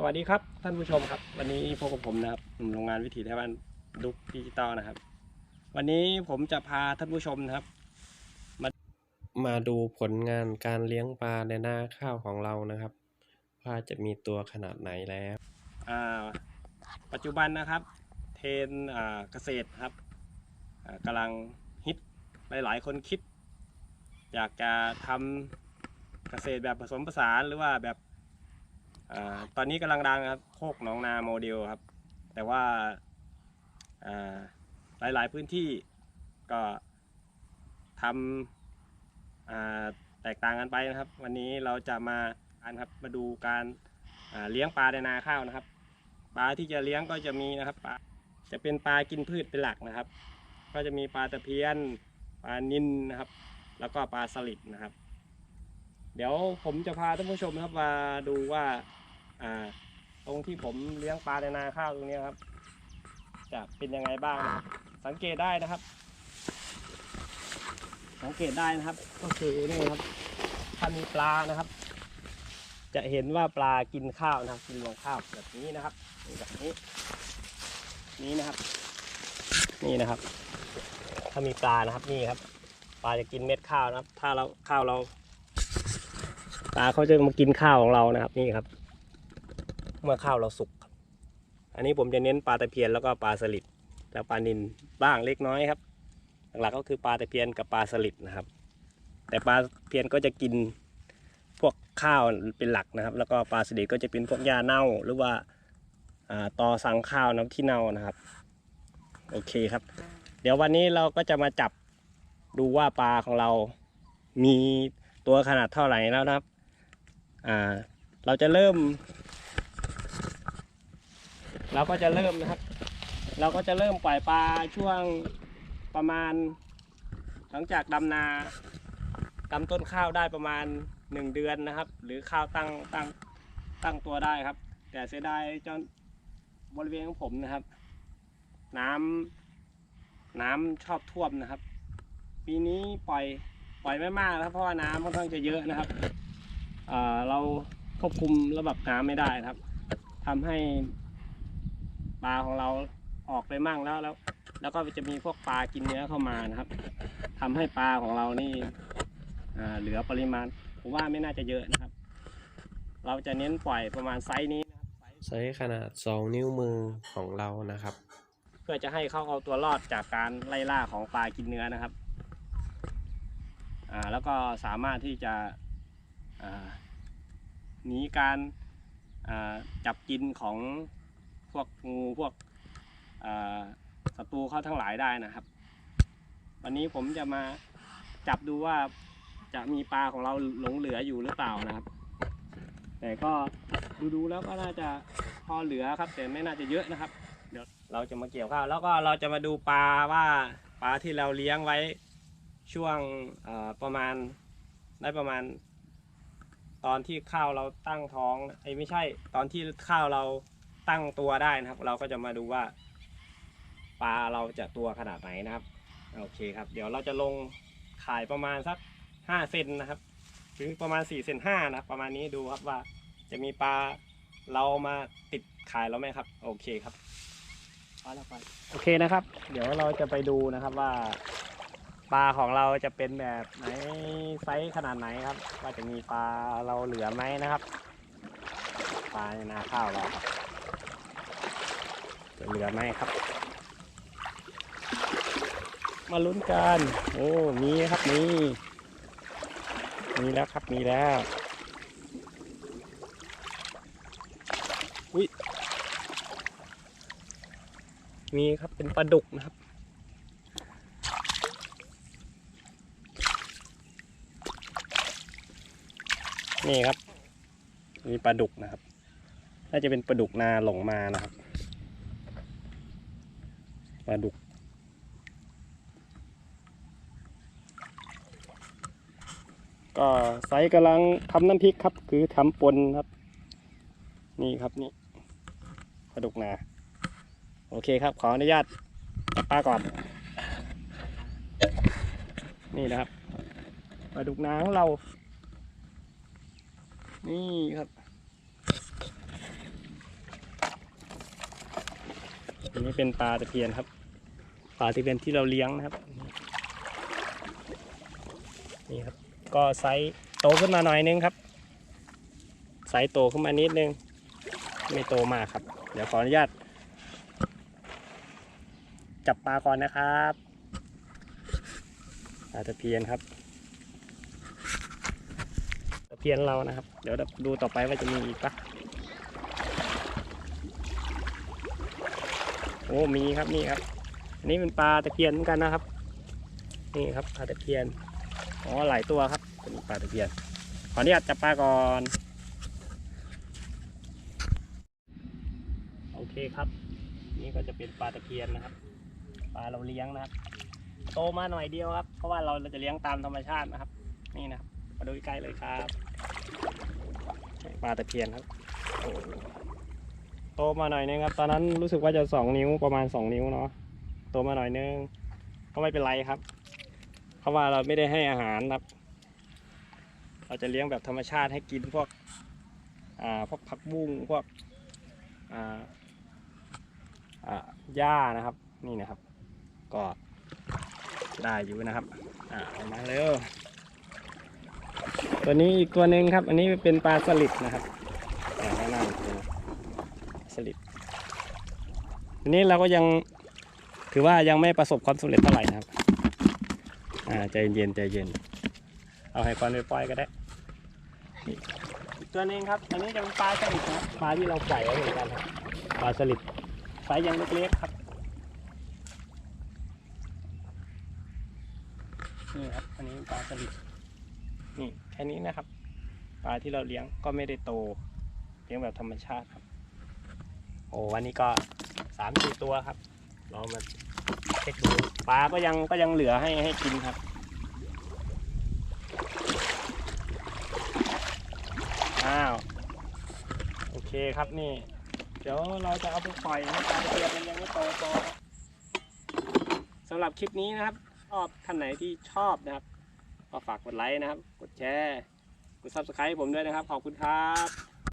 สวัสดีครับท่านผู้ชมครับ วันนี้พบกับผมนะครับหนุ่มโรงงานวิถีไทยบ้านดุกดิจิตอลนะครับ วันนี้ผมจะพาท่านผู้ชมนะครับ มามาดูผลงานการเลี้ยงปลาในหน้าข้าวของเรานะครับว่าจะมีตัวขนาดไหนแล้วอ่าปัจจุบันนะครับ เทรนอ่าเกษตรครับอ่ากำลังฮิตหลายๆ คนคิด อยากจะทำเกษตรแบบผสมผสานหรือว่าแบบ อาตอนนี้กำลังดังครับโคกหนองนาโมเดลครับ แต่ว่าอ่าหลายๆพื้นที่ก็ทำอ่าแตกต่างกันไปนะครับ วันนี้เราจะมาอันครับมาดูการอ่าเลี้ยงปลาในนาข้าวนะครับ ปลาที่จะเลี้ยงก็จะมีนะครับปลาจะเป็นปลากินพืชเป็นหลักนะครับ ก็จะมีปลาตะเพียนปลานิลนะครับ แล้วก็ปลาสลิดนะครับ เดี๋ยวผมจะพาท่านผู้ชมนะครับมาดูว่า อ่า ตรงที่ผมเลี้ยงปลาในนาข้าวตรงนี้ครับ จะเป็นยังไงบ้างนะครับสังเกตได้นะครับ สังเกตได้นะครับ ก็คือนี่ครับ ถ้ามีปลานะครับ จะเห็นว่าปลากินข้าวนะครับกินรวงข้าวแบบนี้นะครับแบบนี้ นี้นะครับ นี่นะครับ ถ้ามีปลานะครับนี่ครับ ปลาจะกินเม็ดข้าวนะครับ ถ้าเราข้าวเราปลาเขาจะมากินข้าวของเรานะครับ นี่ครับ เมื่อข้าวเราสุกครับ อันนี้ผมจะเน้นปลาตะเพียนแล้วก็ปลาสลิดแล้วปลานิลบ้างเล็กน้อยครับ หลักๆก็คือปลาตะเพียนกับปลาสลิดนะครับ แต่ปลาเพียนก็จะกินพวกข้าวเป็นหลักนะครับ แล้วก็ปลาสลิดก็จะเป็นพวกหญ้าเน่าหรือว่าอ่อสังข้าวน้ำที่เน่านะครับ โอเคครับ เดี๋ยววันนี้เราก็จะมาจับดูว่าปลาของเรามีตัวขนาดเท่าไหร่แล้วนะครับ อ่า เราจะเริ่ม เราก็จะเริ่มนะครับ เราก็จะเริ่มปล่อยปลาช่วงประมาณ หลังจากดำนาดำต้นข้าวได้ประมาณหนึ่งเดือนนะครับ หรือข้าวตั้งตั้งตั้งตัวได้ครับ แต่เสียดายจนบริเวณของผมนะครับ น้ำน้ำชอบท่วมนะครับ ปีนี้ปล่อยปล่อยไม่มากนะครับเพราะว่าน้ำค่อนข้างจะเยอะนะครับอ่าเราควบคุมระดับน้ำไม่ได้นะครับทำให้ ปลาของเราออกไปมั่งแล้วแล้ว แล้วก็จะมีพวกปลากินเนื้อเข้ามานะครับทำให้ปลาของเรานี่อ่าเหลือปริมาณผมว่าไม่น่าจะเยอะนะครับ เราจะเน้นปล่อยประมาณไซส์นี้นะครับไซส์ใช้ขนาด 2 นิ้วมือของเรานะครับ เพื่อจะให้เขาเอาตัวรอดจากการไล่ล่าของปลากินเนื้อนะครับอ่าแล้วก็สามารถที่จะอ่าหนีการอ่าจับกินของ พวกงูพวกศัตรูเขาทั้งหลายได้นะครับ วันนี้ผมจะมาจับดูว่าจะมีปลาของเราหลงเหลืออยู่หรือเปล่านะครับ แต่ก็ดูๆแล้วก็น่าจะพอเหลือครับ แต่ไม่น่าจะเยอะนะครับ เดี๋ยวเราจะมาเกี่ยวข้าวแล้วก็เราจะมาดูปลาว่าปลาที่เราเลี้ยงไว้ช่วงประมาณได้ประมาณ ตอนที่ข้าวเราตั้งท้องไอ้ไม่ใช่ ตอนที่ข้าวเรา ตั้งตัวได้นะครับ เราก็จะมาดูว่า ปลาเราจะตัวขนาดไหนนะครับโอเคครับ เดี๋ยวเราจะลงขายประมาณสักห้าเซนนะครับถึงประมาณสี่เซนห้านะครับประมาณนี้ดูครับว่า จะมีปลาเรามาติดขายแล้วไหมครับ โอเคครับโอเคนะครับ เดี๋ยวเราจะไปดูนะครับว่าปลาของเราจะเป็นแบบไหนไซส์ขนาดไหนครับ ว่าจะมีปลาเราเหลือไหมนะครับ ปลาในนาข้าวเราครับ จะเหลือไหมครับ มาลุ้นกัน โอ้ มีครับมีมีแล้วครับมีแล้วอุ้ยมีครับเป็นปลาดุกนะครับนี่ครับ มีปลาดุกนะครับ น่าจะเป็นปลาดุกนาหลงมานะครับ ปลาดุก ก็ไซส์กำลังทำน้ำพริกครับ คือทำปนครับ นี่ครับนี่ปลาดุกนา โอเคครับ ขออนุญาตจับปลาก่อน นี่นะครับปลาดุกนาของเรา นี่ครับอันนี้เป็นปลาตะเพียนครับ ปลาตะเพียนที่เราเลี้ยงนะครับ นี่ครับ ก็ไซส์โตขึ้นมาหน่อยนึงครับ ไซส์โตขึ้นมานิดนึง ไม่โตมากครับ เดี๋ยวขออนุญาต จับปลาก่อนนะครับปลาตะเพียนครับตะเพียนเรานะครับ เดี๋ยวดูต่อไปว่าจะมีอีกปะโอ้มีครับนี่ครับ อันนี้เป็นปลาตะเพียนเหมือนกันนะครับ นี่ครับปลาตะเพียนอ๋อหลายตัวครับเป็นปลาตะเพียน ขออนุญาตจับปลาก่อนโอเคครับ นี่ก็จะเป็นปลาตะเพียนนะครับ ปลาเราเลี้ยงนะครับ โตมาหน่อยเดียวครับ เพราะว่าเราเราจะเลี้ยงตามธรรมชาตินะครับ นี่นะครับมาดูใกล้เลยครับปลาตะเพียนครับโอ้โตมาหน่อยนึงครับ ตอนนั้นรู้สึกว่าจะสองนิ้วประมาณสองนิ้วเนาะ โตมาหน่อยนึงก็ไม่เป็นไรครับ เพราะว่าเราไม่ได้ให้อาหารครับ เราจะเลี้ยงแบบธรรมชาติให้กินพวกอ่าพวกผักบุ้งพวกอ่าอ่าหญ้านะครับนี่นะครับก็ได้อยู่นะครับอ่าเอามาเร็วตัวนี้อีกตัวหนึ่งครับ อันนี้เป็นปลาสลิดนะครับอ่านะนำคือสลิดอันนี้เราก็ยัง ถือว่ายังไม่ประสบความสำเร็จเท่าไหร่นะครับอ่าใจเย็นใจเย็น เอาให้ควันไปปล่อยก็ได้อีกตัวนึงครับ อันนี้จะเป็นปลาสลิดนะปลาที่เราปล่อยไว้เหมือนกันครับปลาสลิดไซส์ยังเล็กๆครับนี่ครับอันนี้ปลาสลิดนี่แค่นี้นะครับ ปลาที่เราเลี้ยงก็ไม่ได้โตเลี้ยงแบบธรรมชาติครับ โอ้วันนี้ก็สามสี่ตัวครับ เรามา เช็คดูปลาก็ยังก็ยังเหลือให้ให้กินครับ อ้าว โอเคครับนี่ เดี๋ยวเราจะเอาไปปล่อยให้ปลาตะเพียนมันยังไม่โตโตสำหรับคลิปนี้นะครับชอบท่านไหนที่ชอบนะครับ ก็ฝากกดไลค์นะครับ กดแชร์ กด subscribe ให้ผมด้วยนะครับ ขอบคุณครับ